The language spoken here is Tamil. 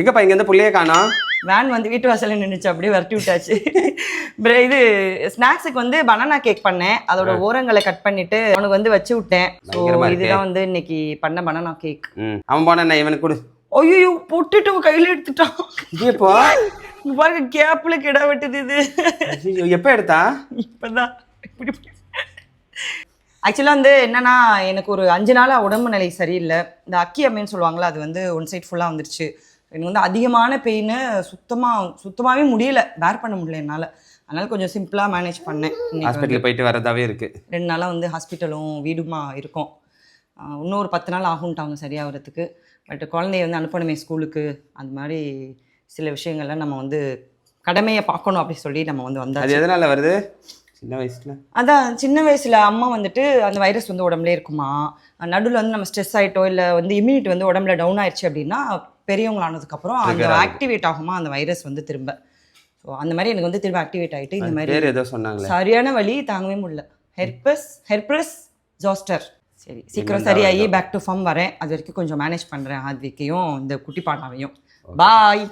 எங்கப்பா இங்க இருந்து புள்ளையே காணோம் வேன் வந்து வீட்டு வாசல்ல நின்னுச்சு அப்படியே விரட்டி விட்டாச்சு. இது ஸ்நாக்ஸுக்கு வந்து பனானா கேக் பண்ணேன். அதோட ஓரங்களை கட் பண்ணிட்டு அவனுக்கு வந்து வச்சு விட்டேன். ஸோ. இதுதான் வந்து இன்னைக்கு பண்ண பனானா கேக் அவன் போனா இவனுக்கு கொடு. ஐயோ பொட்டுட்டு கையில எடுத்துட்டான். இங்க பாருங்க கேப்ல கிட வெட்டுது இது. எப்ப எடுத்தா? இப்பதான். ஆக்சுவலாக வந்து என்னன்னா எனக்கு ஒரு அஞ்சு நாளாக உடம்பு நிலை சரியில்லை. இந்த அக்கி அம்மைன்னு சொல்லுவாங்களா அது வந்து ஒன் சைட் ஃபுல்லாக வந்துருச்சு. எனக்கு வந்து அதிகமான பெயின் சுத்தமாக சுத்தமாகவே முடியல. பேர் பண்ண முடியல என்னால். அதனால கொஞ்சம் சிம்பிளாக மேனேஜ் பண்ணேன். ஹாஸ்பிட்டல் போயிட்டு வரதாவே இருக்கு. ரெண்டு நாளாக வந்து ஹாஸ்பிட்டலும் வீடுமா இருக்கும். இன்னும் ஒரு பத்து நாள் ஆகும்ட்டாங்க சரியாகிறதுக்கு. பட் குழந்தைய வந்து அனுப்பணுமே ஸ்கூலுக்கு. அந்த மாதிரி சில விஷயங்கள்லாம் நம்ம வந்து கடமையை பார்க்கணும் அப்படி சொல்லி நம்ம வந்து வந்தாச்சு. அது எதனால வருது? சின்ன வயசுல? அதான் சின்ன வயசுல அம்மா வந்துட்டு அந்த வைரஸ் வந்து உடம்புல இருக்குமா? நடுவில் வந்து நம்ம ஸ்ட்ரெஸ் ஆயிட்டோ இல்லை வந்து இம்யூனிட்டி வந்து உடம்புல டவுன் ஆயிடுச்சு அப்படின்னா பெரியவங்க ஆனதுக்கப்புறம் அந்த. ஆக்டிவேட் ஆகுமா அந்த வைரஸ் வந்து திரும்ப. ஸோ அந்த மாதிரி எனக்கு வந்து திரும்ப ஆக்டிவேட் ஆயிட்டு இந்த மாதிரி ஏதோ சொன்னாங்களே. சரியான வலி தாங்கவே முடியல. ஹெர்பஸ் ஹெர்பஸ் ஜாஸ்டர் சரி சீக்கிரம் சரியாகி? பேக் டு ஃபார்ம் வரேன். அது வரைக்கும் கொஞ்சம் மேனேஜ் பண்ணுறேன் ஆத்விக்கையும் இந்த குட்டி பாண்டாவையும் பாய்